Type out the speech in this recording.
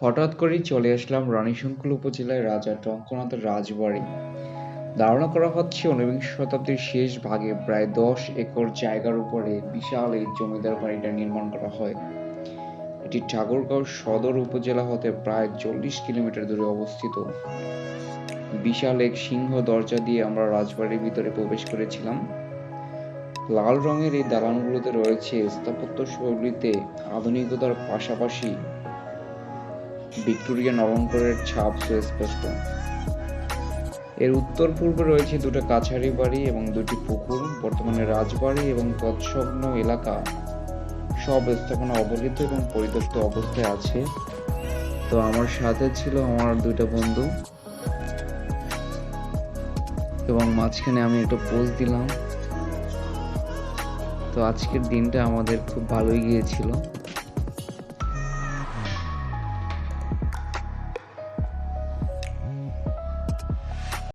হঠাৎ করেই চলে আসলাম রানীশঙ্কুল উপজেলায় রাজা টঙ্কনাথের রাজবাড়ি। ধারণা করা হচ্ছে ঊনবিংশ শতাব্দীর শেষ ভাগে প্রায় দশ একর জায়গার উপরে বিশাল এই জমিদার বাড়িটা নির্মাণ করা হয়। এটি ঠাকুরগাঁও সদর উপজেলা হতে প্রায় চল্লিশ কিলোমিটার দূরে অবস্থিত। বিশাল এক সিংহ দরজা দিয়ে আমরা রাজবাড়ির ভিতরে প্রবেশ করেছিলাম। লাল রঙের এই দালানগুলোতে রয়েছে স্থাপত্য শৈলীতে আধুনিকতার পাশাপাশি ভিক্টোরিয়ান অলঙ্কারের ছাপ সুস্পষ্ট। এর উত্তর পূর্বে রয়েছে দুটো কাছারি বাড়ি এবং দুটি পুকুর, বর্তমানে রাজবাড়ি এবং তৎসংলগ্ন এলাকা। সব স্থাপনা অবহেলিত এবং পরিত্যক্ত অবস্থায় আছে। তো আমার সাথে ছিল আমার দুইটা বন্ধু। এবং মাঝখানে আমি একটা পোজ দিলাম। তো আজকের দিনটা আমাদের খুব ভালোই গিয়েছিল।